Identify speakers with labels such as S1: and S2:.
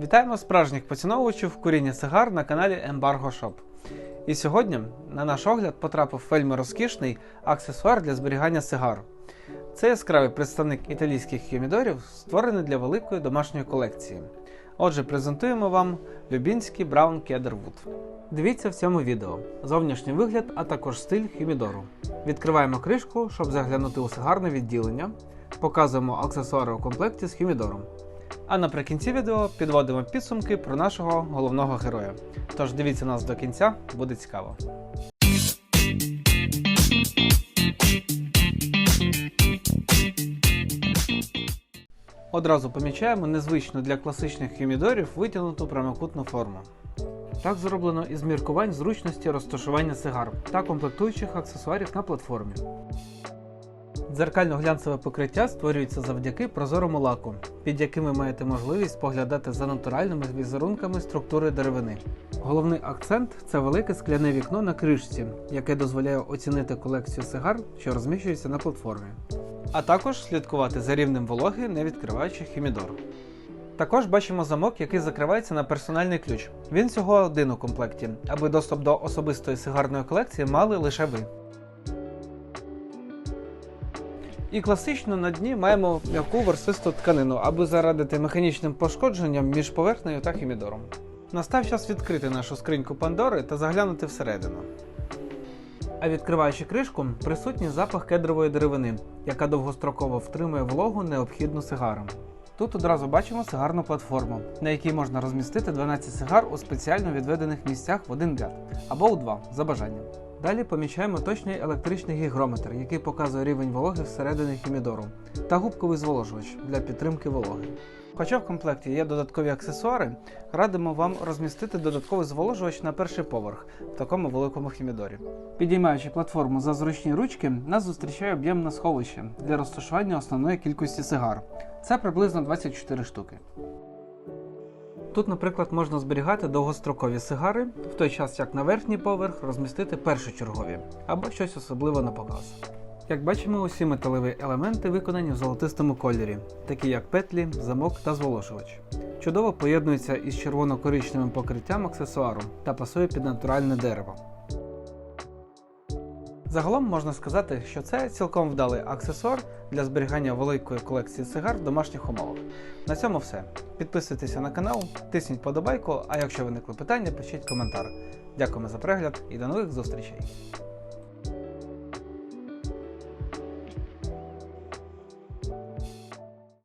S1: Вітаємо справжніх поціновувачів куріння сигар на каналі Embargo Shop. І сьогодні на наш огляд потрапив вельми розкішний аксесуар для зберігання сигар. Це яскравий представник італійських хюмідорів, створений для великої домашньої колекції. Отже, презентуємо вам Любінський Браун Кедервуд. Дивіться в цьому відео зовнішній вигляд, а також стиль хюмідору. Відкриваємо кришку, щоб заглянути у сигарне відділення. Показуємо аксесуари у комплекті з хюмідором. А наприкінці відео підводимо підсумки про нашого головного героя. Тож дивіться нас до кінця, буде цікаво. Одразу помічаємо незвичну для класичних хюмідорів витягнуту прямокутну форму. Так зроблено із міркувань зручності розташування сигар та комплектуючих аксесуарів на платформі. Дзеркально-глянцеве покриття створюється завдяки прозорому лаку, під яким ви маєте можливість споглядати за натуральними візерунками структури деревини. Головний акцент це велике скляне вікно на кришці, яке дозволяє оцінити колекцію сигар, що розміщується на платформі. А також слідкувати за рівнем вологи, не відкриваючи хімідор. Також бачимо замок, який закривається на персональний ключ. Він всього один у комплекті, аби доступ до особистої сигарної колекції мали лише ви. І класично на дні маємо м'яку ворсисту тканину, аби зарадити механічним пошкодженням між поверхнею та хімідором. Настав час відкрити нашу скриньку Пандори та заглянути всередину. А відкриваючи кришку, присутній запах кедрової деревини, яка довгостроково втримує вологу, необхідну сигарам. Тут одразу бачимо сигарну платформу, на якій можна розмістити 12 сигар у спеціально відведених місцях в один ряд або у два за бажанням. Далі помічаємо точний електричний гігрометр, який показує рівень вологи всередині хімідору, та губковий зволожувач для підтримки вологи. Хоча в комплекті є додаткові аксесуари, радимо вам розмістити додатковий зволожувач на перший поверх в такому великому хімідорі. Підіймаючи платформу за зручні ручки, нас зустрічає об'ємне сховище для розташування основної кількості сигар. Це приблизно 24 штуки. Тут, наприклад, можна зберігати довгострокові сигари, в той час як на верхній поверх розмістити першочергові або щось особливе на показ. Як бачимо, усі металеві елементи виконані в золотистому кольорі, такі як петлі, замок та зволошувач. Чудово поєднується із червоно-коричневим покриттям аксесуару та пасує під натуральне дерево. Загалом можна сказати, що це цілком вдалий аксесуар для зберігання великої колекції сигар в домашніх умовах. На цьому все. Підписуйтеся на канал, тисніть подобайку, а якщо виникли питання, пишіть коментар. Дякуємо за перегляд і до нових зустрічей!